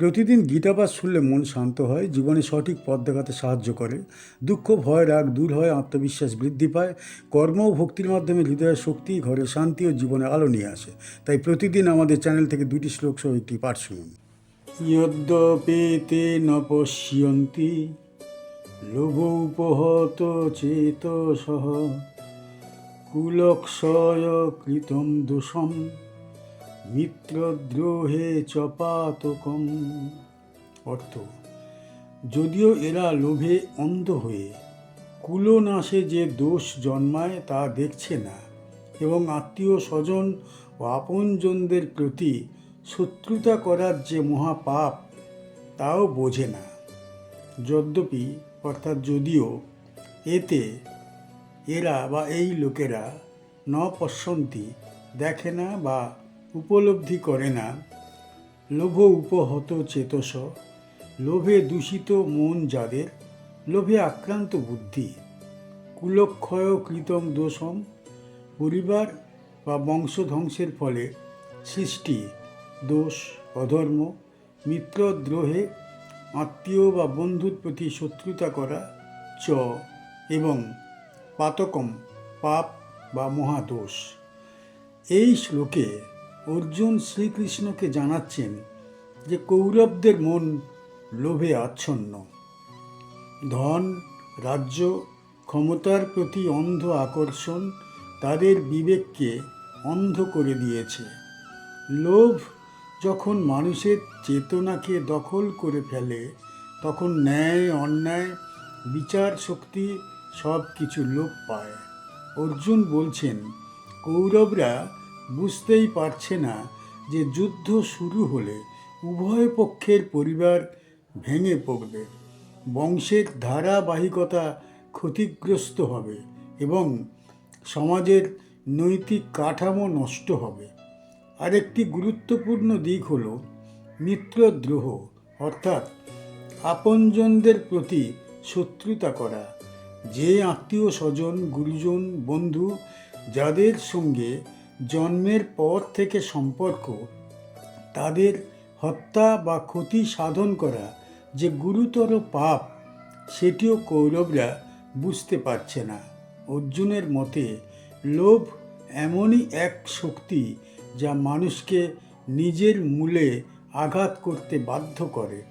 প্রতিদিন গীতাপাঠ শুনলে মন শান্ত হয়, জীবনে সঠিক পথ দেখাতে সাহায্য করে। দুঃখ, ভয়, রাগ দূর হয়, আত্মবিশ্বাস বৃদ্ধি পায়। কর্ম ও ভক্তির মাধ্যমে হৃদয়ের শক্তি, ঘরে শান্তি ও জীবনে আলো নিয়ে আসে। তাই প্রতিদিন আমাদের চ্যানেল থেকে দুটি শ্লোক সহ একটি পাঠ শুনুন। ইয়দ্যপি তে ন পশ্যন্তি উপহত চেতসহ কুলক্ষয় কৃতম দোষম। মিত্রদ্রোহে চপাতকম। অর্থ, যদিও এরা লোভে অন্ধ হয়ে, কুলনাশে যে দোষ জন্মায় তা দেখছে না এবং আত্মীয় স্বজন ও আপনজনদের প্রতি শত্রুতা করার যে মহাপাপ তাও বোঝে না। যদ্যপি, অর্থাৎ যদিও এতে এরা বা এই লোকেরা ন পশ্যন্তি দেখে না বা উপলব্ধি করে না। লোভ উপহত চেতস, লোভে দূষিত মন যাদের, লোভে আক্রান্ত বুদ্ধি। কুলক্ষয় কৃতম দোষম, পরিবার বা বংশধ্বংসের ফলে সৃষ্টি, দোষ, অধর্ম মিত্রদ্রোহে আত্মীয় বা বন্ধুর প্রতি শত্রুতা করা, চ, এবং পাতকম পাপ বা মহাদোষ। এই শ্লোকে অর্জুন শ্রীকৃষ্ণকে জানাচ্ছেন যে কৌরবদের মন লোভে আচ্ছন্ন। ধন, রাজ্য, ক্ষমতার প্রতি অন্ধ আকর্ষণ তাদের বিবেককে অন্ধ করে দিয়েছে। লোভ যখন মানুষের চেতনাকে দখল করে ফেলে, তখন ন্যায়, অন্যায়, বিচার শক্তি সব কিছু লোপ পায়। অর্জুন বলছেন, কৌরবরা বুঝতেই পারছে না যে যুদ্ধ শুরু হলে উভয় পক্ষের পরিবার ভেঙে পড়বে। বংশের ধারাবাহিকতা ক্ষতিগ্রস্ত হবে এবং সমাজের নৈতিক কাঠামো নষ্ট হবে। আরেকটি গুরুত্বপূর্ণ দিক হল মিত্রদ্রোহ, অর্থাৎ আপনজনদের প্রতি শত্রুতা করা। যে আত্মীয় স্বজন, গুরুজন, বন্ধু যাদের সঙ্গে জন্মের পর থেকে সম্পর্ক, তাদের হত্যা বা ক্ষতি সাধন করা যে গুরুতর পাপ, সেটিও কৌরবরা বুঝতে পারছে না। অর্জুনের মতে, লোভ এমনই এক শক্তি যা মানুষকে নিজের মূলে আঘাত করতে বাধ্য করে।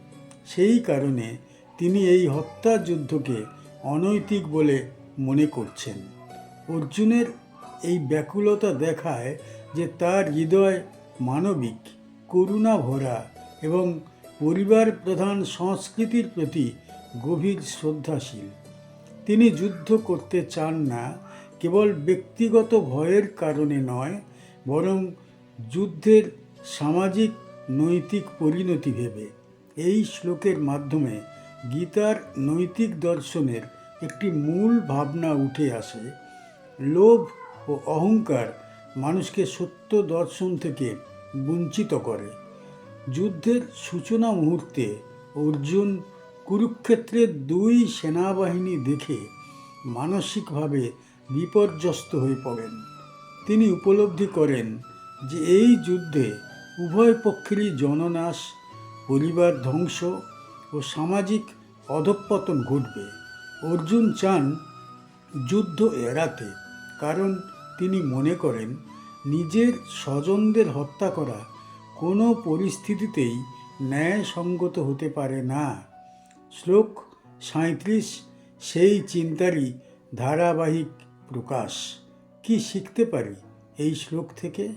সেই কারণে তিনি এই হত্যা যুদ্ধকে অনৈতিক বলে মনে করছেন। অর্জুনের এই ব্যাকুলতা দেখায় যে তার হৃদয় মানবিক করুণা ভরা এবং পরিবার প্রধান সংস্কৃতির প্রতি গভীর শ্রদ্ধাশীল। তিনি যুদ্ধ করতে চান না, কেবল ব্যক্তিগত ভয়ের কারণে নয়, বরং যুদ্ধের সামাজিক, নৈতিক পরিণতি ভেবে। এই শ্লোকের মাধ্যমে গীতার নৈতিক দর্শনের একটি মূল ভাবনা উঠে আসে, লোভ ও অহংকার মানুষকে সত্য দর্শন থেকে বঞ্চিত করে। যুদ্ধের সূচনা মুহূর্তে অর্জুন কুরুক্ষেত্রের দুই সেনাবাহিনী দেখে মানসিকভাবে বিপর্যস্ত হয়ে পড়েন। তিনি উপলব্ধি করেন যে এই যুদ্ধে উভয় পক্ষেরই জননাশ, পরিবার ধ্বংস ও সামাজিক অধঃপতন ঘটবে। অর্জুন চান যুদ্ধ এড়াতে, কারণ তিনি মনে করেন, নিজের স্বজনদের হত্যা করা কোনো পরিস্থিতিতেই ন্যায়সঙ্গত হতে পারে না। শ্লোক সাঁত্রিশ সেই চিন্তারই ধারাবাহিক প্রকাশ। কি শিখতে পারি এই শ্লোক থেকে?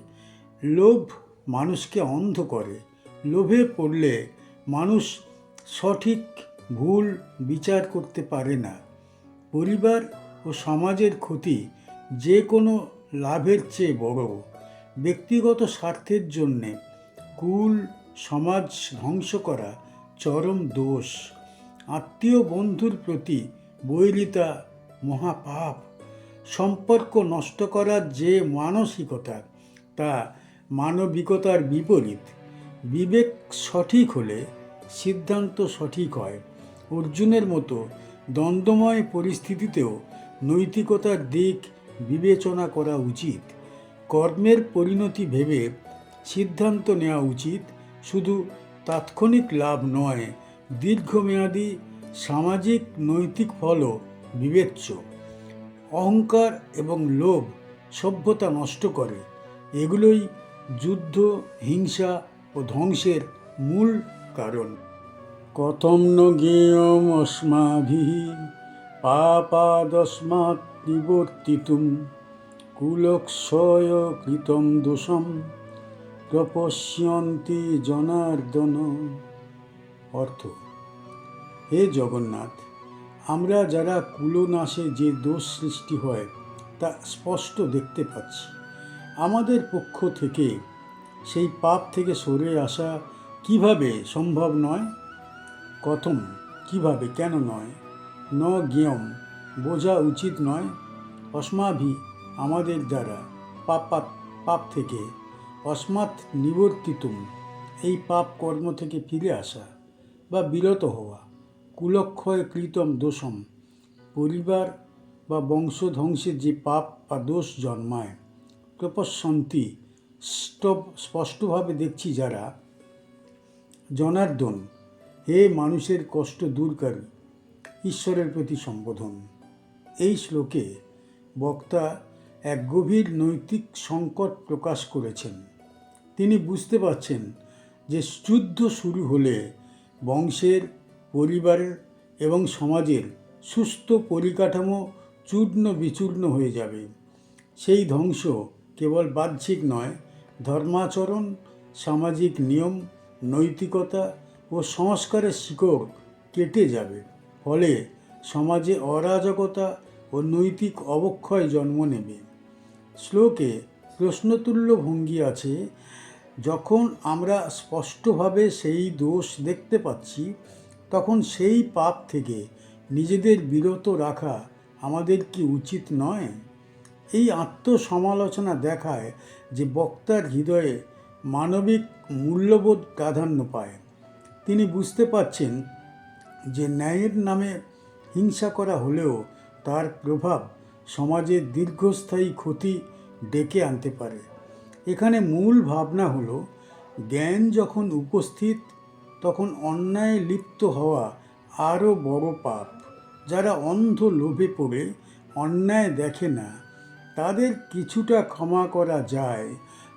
লোভ মানুষকে অন্ধ করে। লোভে পড়লে মানুষ সঠিক ভুল বিচার করতে পারে না। পরিবার ও সমাজের ক্ষতি যে কোনো লাভের চেয়ে বড়, ব্যক্তিগত স্বার্থের জন্যে কুল, সমাজ ধ্বংস করা চরম দোষ। আত্মীয় বন্ধুর প্রতি বৈরিতা, মহাপাপ, সম্পর্ক নষ্ট করার যে মানসিকতা, তা মানবিকতার বিপরীত। বিবেক সঠিক হলে সিদ্ধান্ত সঠিক হয়। অর্জুনের মতো দ্বন্দ্বময় পরিস্থিতিতেও নৈতিকতার দিক বিবেচনা করা উচিত। কর্মের পরিণতি ভেবে সিদ্ধান্ত নেওয়া উচিত। শুধু তাৎক্ষণিক লাভ নয়, দীর্ঘমেয়াদী সামাজিক নৈতিক ফলও বিবেচ্য। অহংকার এবং লোভ সভ্যতা নষ্ট করে। এগুলোই যুদ্ধ, হিংসা ও ধ্বংসের মূল কারণ। কথম ন জ্ঞেয়ম অস্মাভিः পাপাদস্মাৎ নিবর্তিতুম কুলক্ষয় কৃতম দোষম প্রপশ্যন্তি জনার্দন। অর্থ, হে জগন্নাথ, আমরা যারা কুলনাশে যে দোষ সৃষ্টি হয়, তা স্পষ্ট দেখতে পাচ্ছি। আমাদের পক্ষ থেকে সেই পাপ থেকে সরে আসা কীভাবে সম্ভব নয়? কথম, কীভাবে, কেন নয়? ন জ্ঞেয়ম বোঝা উচিত নয়। অস্মাভি আমাদের দ্বারা পাপাত পাপ থেকে অস্মাৎ নিবর্তিতুম। এই পাপ কর্ম থেকে ফিরে আসা বা বিরত হওয়া, কুলক্ষয় কৃতম দোষম। পরিবার বা বংশধ্বংসের যে পাপ বা দোষ জন্মায়, প্রপশন্তি স্পষ্টভাবে দেখছি যারা জনার্দন, হে মানুষের কষ্ট দূরকারী, ঈশ্বরের প্রতি সম্বোধন। এই শ্লোকে বক্তা এক গভীর নৈতিক সংকট প্রকাশ করেছেন। তিনি বুঝতে পারছেন যে যুদ্ধ শুরু হলে বংশের, পরিবারের এবং সমাজের সুস্থ পরিকাঠামো চূর্ণ বিচূর্ণ হয়ে যাবে। সেই ধ্বংস কেবল বাহ্যিক নয়, ধর্মাচরণ, সামাজিক নিয়ম, নৈতিকতা ও সংস্কারের শিকড় কেটে যাবে। ফলে সমাজে অরাজকতা ও নৈতিক অবক্ষয় জন্ম নেবে। শ্লোকে প্রশ্নতুল্য ভঙ্গি আছে, যখন আমরা স্পষ্টভাবে সেই দোষ দেখতে পাচ্ছি, তখন সেই পাপ থেকে নিজেদের বিরত রাখা আমাদের কি উচিত নয়? এই আত্মসমালোচনা দেখায় যে বক্তার হৃদয়ে মানবিক মূল্যবোধ প্রাধান্য পায়। তিনি বুঝতে পারছেন যে ন্যায়ের নামে হিংসা করা হলেও তার প্রভাব সমাজের দীর্ঘস্থায়ী ক্ষতি ডেকে আনতে পারে। এখানে মূল ভাবনা হলো, জ্ঞান যখন উপস্থিত, তখন অন্যায় লিপ্ত হওয়া আরও বড় পাপ। যারা অন্ধ লোভে পড়ে, অন্যায় দেখে না, তাদের কিছুটা ক্ষমা করা যায়।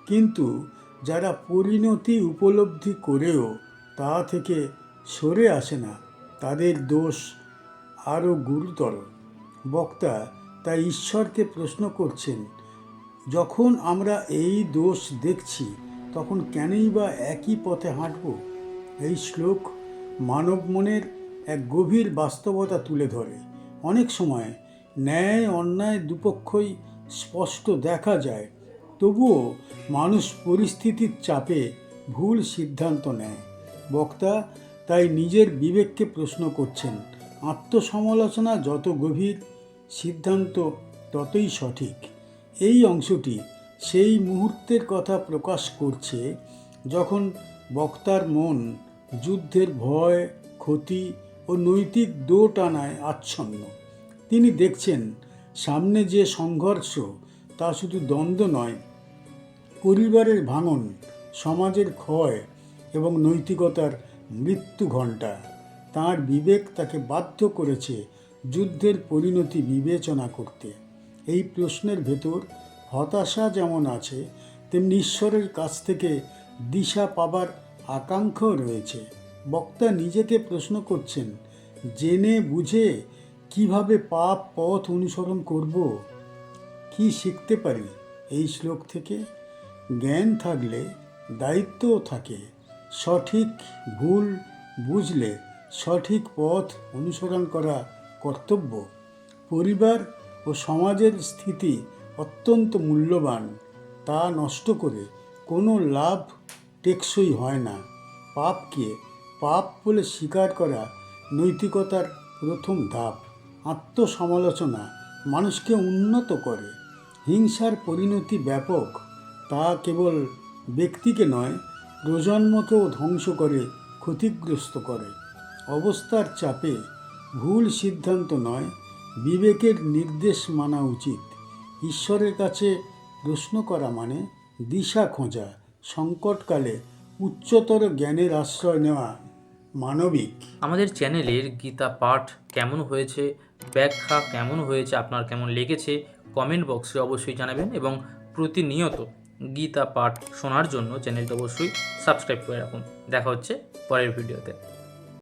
কিন্তু যারা পরিণতি উপলব্ধি করেও তা থেকে সরে আসে না, তাদের দোষ আরও গুরুতর। বক্তা তাই ঈশ্বরকে প্রশ্ন করছেন, যখন আমরা এই দোষ দেখছি, তখন কেনই বা একই পথে হাঁটব? এই শ্লোক মানব মনের এক গভীর বাস্তবতা তুলে ধরে। অনেক সময় ন্যায় অন্যায় দুপক্ষই স্পষ্ট দেখা যায়, তবুও মানুষ পরিস্থিতির চাপে ভুল সিদ্ধান্ত নেয়। বক্তা তাই নিজের বিবেককে প্রশ্ন করছেন আত্মসমালোচনা যত গভীর, সিদ্ধান্ত ততই সঠিক। এই অংশটি সেই মুহূর্তের কথা প্রকাশ করছে যখন বক্তার মন যুদ্ধের ভয়, ক্ষতি ও নৈতিক দোটানায় আচ্ছন্ন। তিনি দেখছেন, সামনে যে সংঘর্ষ, তা শুধু দ্বন্দ্ব নয়, পরিবারের ভাঙন, সমাজের ক্ষয় এবং নৈতিকতার মৃত্যু ঘণ্টা তাঁর বিবেক তাকে বাধ্য করেছে যুদ্ধের পরিণতি বিবেচনা করতে। এই প্রশ্নের ভেতর হতাশা যেমন আছে, তেমনি ঈশ্বরের কাছ থেকে দিশা পাবার আকাঙ্ক্ষাও রয়েছে। বক্তা নিজেকে প্রশ্ন করছেন, জেনে বুঝে কীভাবে পাপ পথ অনুসরণ করব? কি শিখতে পারি? এই শ্লোক থেকে জ্ঞান থাকলে, দায়িত্বও থাকে। সঠিক ভুল বুঝলে সঠিক পথ অনুসরণ করা কর্তব্য। পরিবার ও সমাজের স্থিতি অত্যন্ত মূল্যবান। তা নষ্ট করে কোনো লাভ টেকসই হয় না। পাপকে পাপ বলে স্বীকার করা নৈতিকতার প্রথম ধাপ। আত্মসমালোচনা মানুষকে উন্নত করে। হিংসার পরিণতি ব্যাপক। তা কেবল ব্যক্তিকে নয়, প্রজন্মকেও ধ্বংস করে, ক্ষতিগ্রস্ত করে। অবস্থার চাপে ভুল সিদ্ধান্ত নয়, বিবেকের নির্দেশ মানা উচিত। ঈশ্বরের কাছে প্রশ্ন করা মানে দিশা খোঁজা, সংকটকালে উচ্চতর জ্ঞানের আশ্রয় নেওয়া মানবিক। আমাদের চ্যানেলের গীতা পাঠ কেমন হয়েছে, ব্যাখ্যা কেমন হয়েছে, আপনার কেমন লেগেছে, কমেন্ট বক্সে অবশ্যই জানাবেন এবং প্রতিনিয়ত গীতা পাঠ শোনার জন্য চ্যানেলটা অবশ্যই সাবস্ক্রাইব করে রাখুন। দেখা হচ্ছে পরের ভিডিওতে।